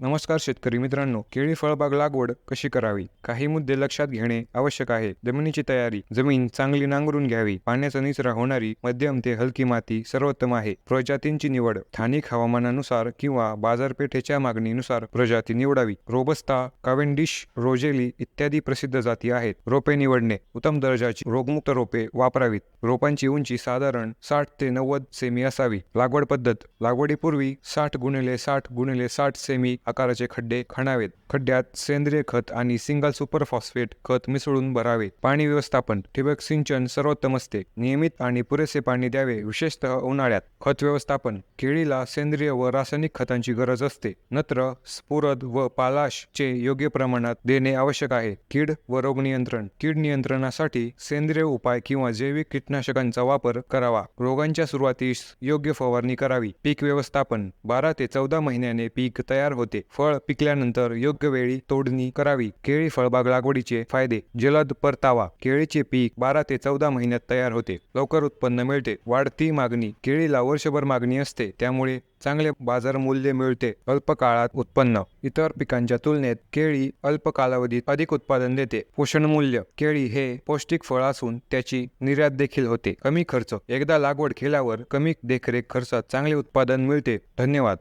नमस्कार शेतकरी मित्रांनो केळी फळबाग लागवड कशी करावी? काही मुद्दे लक्षात घेणे आवश्यक आहे. जमिनीची तयारी जमीन चांगली नांगरून घ्यावी पाण्याचा निचरा होणारी मध्यम ते हलकी माती सर्वोत्तम आहे. प्रजातींची निवड स्थानिक हवामानानुसार किंवा बाजारपेठेच्या मागणीनुसार प्रजाती निवडावी. रोबस्ता कावेंडिश रोजेली इत्यादी प्रसिद्ध जाती आहेत. रोपे निवडणे उत्तम दर्जाची रोगमुक्त रोपे वापरावीत. रोपांची उंची साधारण साठ ते नव्वद सेमी असावी. लागवड पद्धत लागवडीपूर्वी साठ गुणिले साठ गुणिले साठ सेमी आकाराचे खड्डे खणावेत. खड्ड्यात सेंद्रिय खत आणि सिंगल सुपर फॉस्फेट खत मिसळून भरावे. पाणी व्यवस्थापन ठिबक सिंचन सर्वोत्तम असते. नियमित आणि पुरेसे पाणी द्यावे विशेषतः उन्हाळ्यात. खत व्यवस्थापन केळीला सेंद्रिय व रासायनिक खतांची गरज असते. नत्र स्फुरद व पालाश चे योग्य प्रमाणात देणे आवश्यक आहे. कीड व रोग नियंत्रण कीड नियंत्रणासाठी सेंद्रिय उपाय किंवा जैविक कीटनाशकांचा वापर करावा. रोगांच्या सुरुवातीस योग्य फवारणी करावी. पीक व्यवस्थापन बारा ते चौदा महिन्याने पीक तयार होते. फळ पिकल्यानंतर योग्य वेळी तोडणी करावी. केळी फळबाग लागवडीचे फायदे. जलद परतावा. केळीचे पीक बारा ते चौदा महिन्यात तयार होते. लवकर उत्पन्न मिळते. वाढती मागणी. केळीला वर्षभर मागणी असते. त्यामुळे चांगले बाजार मूल्य मिळते. अल्प काळात उत्पन्न. इतर पिकांच्या तुलनेत केळी अल्प कालावधीत अधिक उत्पादन देते. पोषण मूल्य. केळी हे पौष्टिक फळ असून त्याची निर्यात देखील होते. कमी खर्च. एकदा लागवड केल्यावर कमी देखरेख खर्चात चांगले उत्पादन मिळते. धन्यवाद.